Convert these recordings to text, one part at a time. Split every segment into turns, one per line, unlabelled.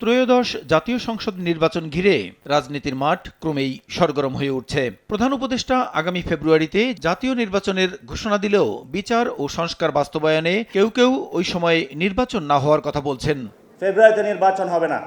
ত্রয়োদশ জাতীয় সংসদ নির্বাচন ঘিরে রাজনীতির মাঠ ক্রমেই সরগরম হয়ে উঠছে। প্রধান উপদেষ্টা আগামী ফেব্রুয়ারিতে জাতীয় নির্বাচনের ঘোষণা দিলেও বিচার ও সংস্কার বাস্তবায়নে কেউ কেউ ওই সময়ে নির্বাচন না হওয়ার কথা বলছেন।
ফেব্রুয়ারিতে নির্বাচন হবে না।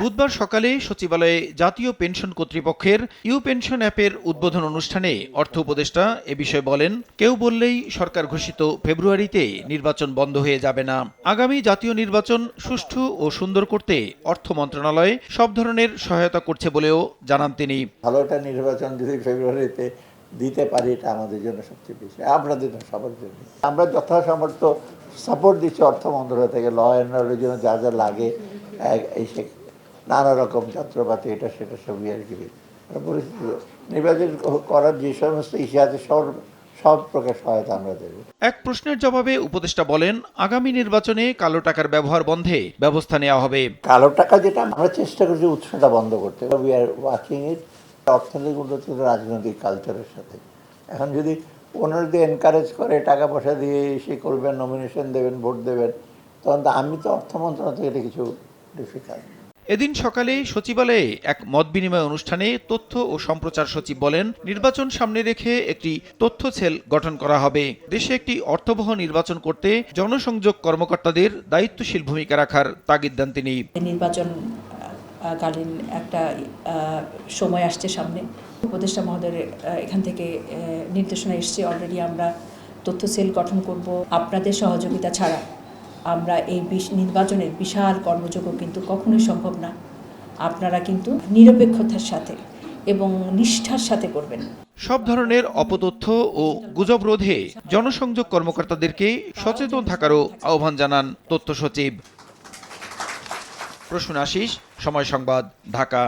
বুধবার সকালে সচিবালয়ে জাতীয় পেনশন কর্তৃপক্ষের ইউ পেনশন অ্যাপের উদ্বোধন অনুষ্ঠানে অর্থ উপদেষ্টা এ বিষয়ে বলেন, কেউ বললেই সরকার ঘোষিত ফেব্রুয়ারিতে নির্বাচন বন্ধ হয়ে যাবে না। আগামী জাতীয় নির্বাচন সুষ্ঠু ও সুন্দর করতে অর্থ মন্ত্রণালয় সব ধরনের সহায়তা করছে বলেও জানান তিনি।
ভালো একটা নির্বাচন যদি ফেব্রুয়ারিতে দিতে পারি, এটা আমাদের জন্য সবচেয়ে বেশি, আপনাদের সবার জন্য। আমরা যথাসামর্থ্য সাপোর্ট দিচ্ছি অর্থ মন্ত্রণালয় থেকে ল অ্যান্ড অর্ডারের জন্য যা যা লাগে এই নানা রকম যন্ত্রপাতি এটা সেটা সবই আর কি পরিস্থিতি নির্বাচন করার যে সমস্ত ইস্যু আছে সব সব প্রকার সহায়তা আমরা দেবো।
এক প্রশ্নের জবাবে উপদেষ্টা বলেন আগামী নির্বাচনে কালো টাকার ব্যবহার বন্ধে ব্যবস্থা নেওয়া হবে।
কালো টাকা যেটা আমরা চেষ্টা করছি উৎসটা বন্ধ করতে। উই আর ওয়াচিং ইট অর্থনৈতিক উন্নতি রাজনৈতিক কালচারের সাথে। এখন যদি ওনারা যদি এনকারেজ করে টাকা পয়সা দিয়ে সে করবেন নমিনেশন দেবেন ভোট দেবেন তখন তো আমি তো অর্থ মন্ত্রণালয় থেকে এটা কিছু ডিফিকাল্ট
এদিন সকালে সচিবালয়ে এক মত বিনিময় অনুষ্ঠানে তথ্য ও সম্প্রচার সচিব বলেন, নির্বাচন সামনে রেখে একটি তথ্য সেল গঠন করা হবে। দেশে একটি অর্থবহ নির্বাচন করতে জনসংযোগ কর্মকর্তাদের দায়িত্বশীল ভূমিকা রাখার তাগিদ দেন তিনি।
নির্বাচন কালীন একটা সময় আসছে সামনে। উপদেষ্টা মহোদয়ের এখান থেকে নির্দেশনা এসছে অলরেডি আমরা তথ্য সেল গঠন করব। আপনাদের সহযোগিতা ছাড়া আমরা এই নির্বাচনের বিশাল কর্মযোগ্য কিন্তু কখনোই সম্ভব না। আপনারা কিন্তু নিরপেক্ষতার সাথে এবং নিষ্ঠার সাথে করবেন।
সব ধরনের অপতথ্য ও গুজব রোধে জনসংযোগ কর্মকর্তাদেরকে সচেতন থাকারও আহ্বান জানান তথ্য সচিব। প্রশ্ন আশিস, সময় সংবাদ, ঢাকা।